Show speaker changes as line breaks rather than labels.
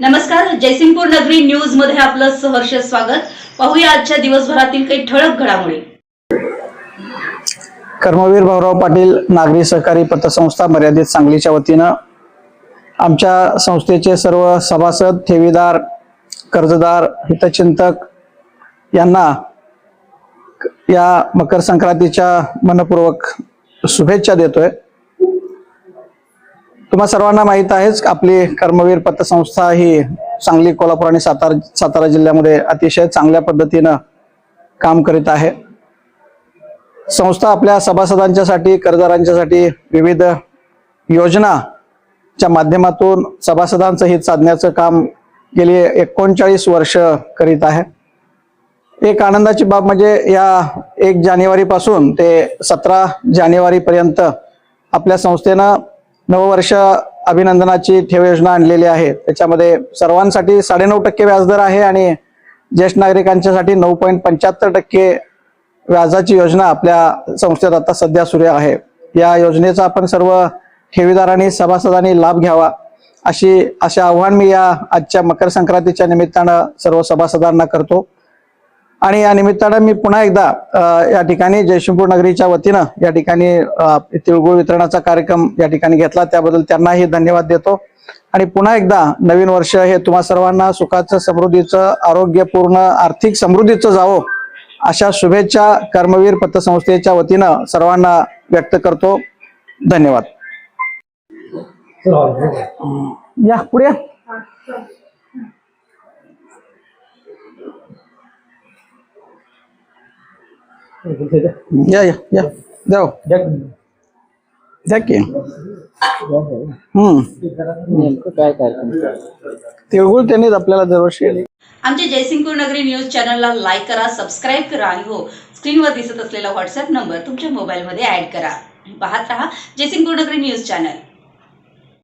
नमस्कार जयसिंगपूर नगरी न्यूजमध्ये आपलं सहर्ष स्वागत. पाहूया आजच्या दिवसभरातील काही ठळक घडामोडी.
कर्मवीर भाऊराव पाटील नागरी सहकारी पतसंस्था मर्यादित सांगलीच्या वतीनं आमच्या संस्थेचे सर्व सभासद ठेवीदार कर्जदार हितचिंतक यांना या मकर संक्रांतीच्या मनपूर्वक शुभेच्छा देतोय. तुम्हा सर्वांना माहीत आहेच आपली कर्मवीर पतसंस्था ही सांगली कोल्हापूर आणि सातारा सातारा जिल्ह्यामध्ये अतिशय चांगल्या पद्धतीनं काम करीत आहे. संस्था आपल्या सभासदांच्यासाठी कर्जदारांच्यासाठी विविध योजनाच्या माध्यमातून सभासदांचं हित साधण्याचं काम गेली एकोणचाळीस वर्ष करीत आहे. एक आनंदाची बाब म्हणजे या एक जानेवारीपासून ते सतरा जानेवारीपर्यंत आपल्या संस्थेनं नववर्ष अभिनंदनाची ठेव योजना आणलेली आहे. त्याच्यामध्ये सर्वांसाठी साडेनऊ टक्के व्याजदर आहे आणि ज्येष्ठ नागरिकांच्यासाठी नऊ पॉईंट पंच्याहत्तर टक्के व्याजाची योजना आपल्या संस्थेत आता सध्या सुरू आहे. या योजनेचा आपण सर्व ठेवीदारांनी सभासदांनी लाभ घ्यावा अशी असे आव्हान मी या आजच्या मकर संक्रांतीच्या निमित्तानं सर्व सभासदांना करतो. आणि या निमित्तानं मी पुन्हा एकदा या ठिकाणी जयशिंगपूर नगरीच्या वतीनं या ठिकाणी तिळगुळ वितरणाचा कार्यक्रम या ठिकाणी घेतला. त्याबद्दल त्यांनाही धन्यवाद देतो. आणि पुन्हा एकदा नवीन वर्ष हे तुम्हा सर्वांना सुखाचं समृद्धीचं आरोग्यपूर्ण आर्थिक समृद्धीचं जावो अशा शुभेच्छा कर्मवीर पतसंस्थेच्या वतीनं सर्वांना व्यक्त करतो. धन्यवाद. या पुढे या. या जाओ. द्या की.
नेमकं काय
तिळगुळ त्यांनीच आपल्याला दरवर्षी
आमच्या जयसिंगपूर नगरी न्यूज चॅनलला लाईक करा सबस्क्राईब करा आणि हो स्क्रीनवर दिसत असलेला व्हॉट्सअप नंबर तुमच्या मोबाईलमध्ये ऍड करा. पाहत रहा जयसिंगपूर नगरी न्यूज चॅनल.